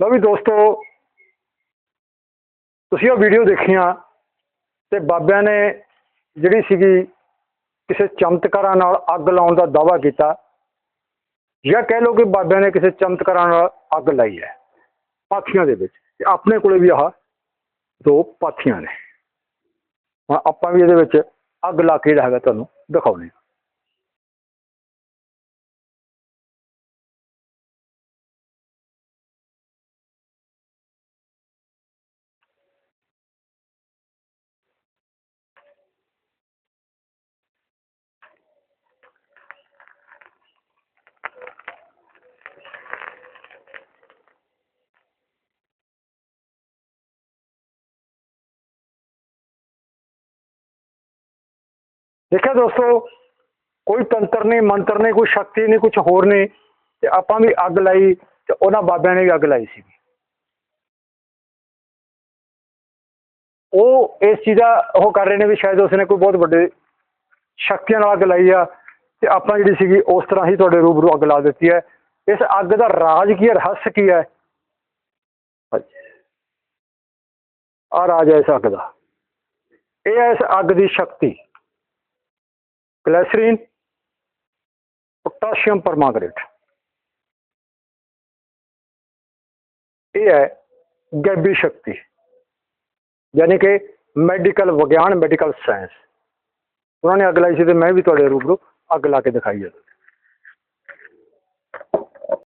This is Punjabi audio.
ਲਓ ਵੀ ਦੋਸਤੋ, ਤੁਸੀਂ ਉਹ ਵੀਡੀਓ ਦੇਖੀਆਂ ਤੇ ਬਾਬਿਆਂ ਨੇ ਜਿਹੜੀ ਸੀਗੀ ਕਿਸੇ ਚਮਤਕਾਰਾਂ ਨਾਲ ਅੱਗ ਲਾਉਣ ਦਾ ਦਾਵਾ ਕੀਤਾ ਜਾਂ ਕਹਿ ਲਓ ਕਿ ਬਾਬਿਆਂ ਨੇ ਕਿਸੇ ਚਮਤਕਾਰਾਂ ਨਾਲ ਅੱਗ ਲਾਈ ਹੈ, ਪਾਥੀਆਂ ਦੇ ਵਿੱਚ। ਤੇ ਆਪਣੇ ਕੋਲੇ ਵੀ ਆਹ ਦੋ ਪਾਥੀਆਂ ਨੇ। ਹੁਣ ਆਪਾਂ ਵੀ ਇਹਦੇ ਵਿੱਚ ਅੱਗ ਲਾ ਕੇ ਜਿਹੜਾ ਹੈਗਾ ਤੁਹਾਨੂੰ ਦਿਖਾਉਣੇ ਦੇਖਿਆ ਦੋਸਤੋ, ਕੋਈ ਤੰਤਰ ਨਹੀਂ, ਮੰਤਰ ਨਹੀਂ, ਕੋਈ ਸ਼ਕਤੀ ਨਹੀਂ ਕੁਝ ਹੋਰ ਨਹੀਂ, ਤੇ ਆਪਾਂ ਵੀ ਅੱਗ ਲਾਈ ਤੇ ਉਹਨਾਂ ਬਾਬਿਆਂ ਨੇ ਵੀ ਅੱਗ ਲਾਈ ਸੀ। ਉਹ ਇਸ ਚੀਜ਼ ਦਾ ਉਹ ਕਰ ਰਹੇ ਨੇ ਵੀ ਸ਼ਾਇਦ ਉਸਨੇ ਕੋਈ ਬਹੁਤ ਵੱਡੇ ਸ਼ਕਤੀਆਂ ਨਾਲ ਅੱਗ ਲਾਈ ਆ, ਤੇ ਆਪਾਂ ਜਿਹੜੀ ਸੀਗੀ ਉਸ ਤਰ੍ਹਾਂ ਹੀ ਤੁਹਾਡੇ ਰੂਬਰੂ ਅੱਗ ਲਾ ਦਿੱਤੀ ਹੈ। ਇਸ ਅੱਗ ਦਾ ਰਾਜ ਕੀ ਹੈ, ਰਹੱਸ ਕੀ ਹੈ? ਆ ਰਾਜ ਹੈ ਇਸ ਅੱਗ ਦਾ। ਇਹ ਹੈ ਇਸ ਅੱਗ ਦੀ ਸ਼ਕਤੀ। ਗਲੈਸਰੀਨ ਪੋਟਾਸ਼ੀਅਮ ਪਰਮਾਂਗਨੇਟ ਇਹ ਹੈ ਗੈਬੀ ਸ਼ਕਤੀ, ਯਾਨੀ ਕਿ ਮੈਡੀਕਲ ਵਿਗਿਆਨ ਮੈਡੀਕਲ ਸਾਇੰਸ ਉਹਨਾਂ ਨੇ ਅੱਗ ਲਾਈ ਸੀ ਤੇ ਮੈਂ ਵੀ ਤੁਹਾਡੇ ਰੂਬਰੂ ਅੱਗ ਲਾ ਕੇ ਦਿਖਾਈ ਹੈ।